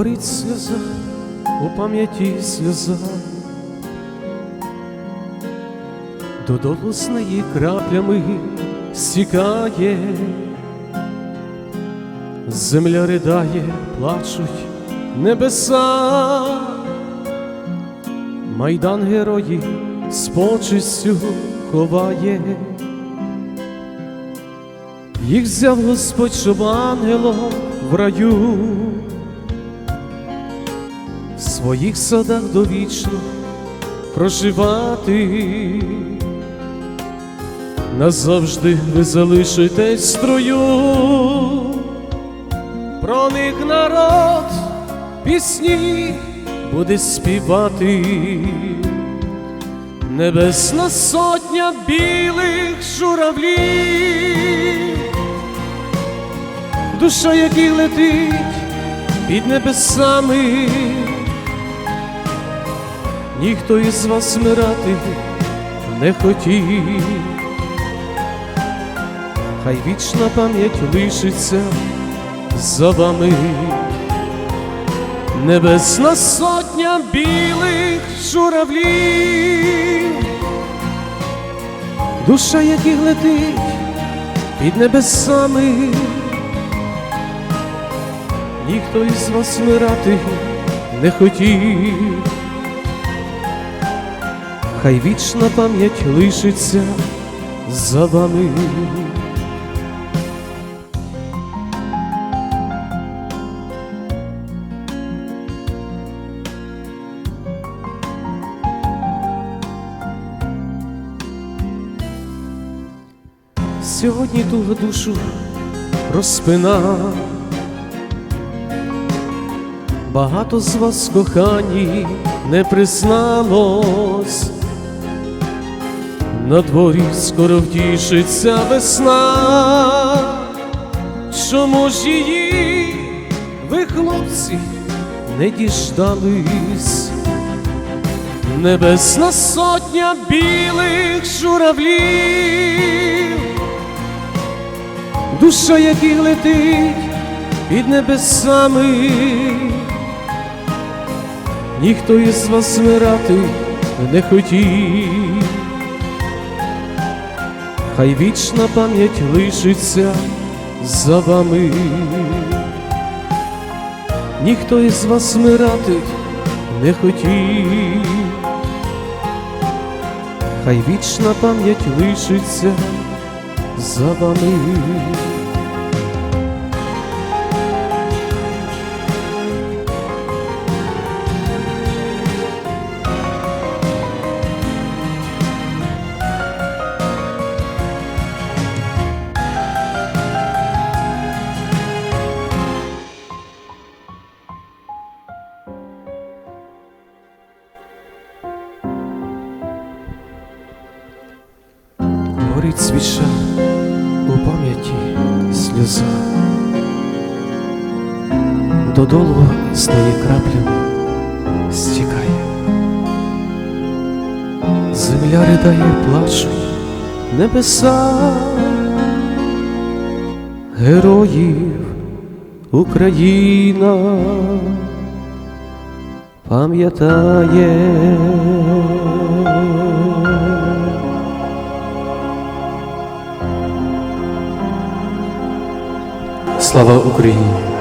горить сльоза, у пам'яті сльоза, додолу з неї краплями стікає, земля ридає, плачуть небеса, майдан героїв з почестю ховає. Їх взяв Господь, щоб ангелом в раю, своїх садах довічно проживати. Назавжди ви залишитесь строю, про них народ пісні буде співати. Небесна сотня білих журавлів, душа, який летить під небесами, ніхто із вас смирати не хотів, хай вічна пам'ять лишиться за вами. Небесна сотня білих журавлів, душа, яких летить під небесами, ніхто із вас смирати не хотів, хай вічна пам'ять лишиться за вами. Сьогодні туга душу розпина. Багато з вас кохані не призналось, на дворі скоро втішиться весна. Чому ж її ви, хлопці, не діждались? Небесна сотня білих журавлів, душа, яких летить під небесами, ніхто із вас смирати не хотів, хай вічна пам'ять лишиться за вами, ніхто із вас смирати не хотів, хай вічна пам'ять лишиться за вами. Горить свіша у пам'яті сльоза, додолу стає краплями стікає, земля ридає, плачуть небеса, героїв Україна пам'ятає. Слава Україні!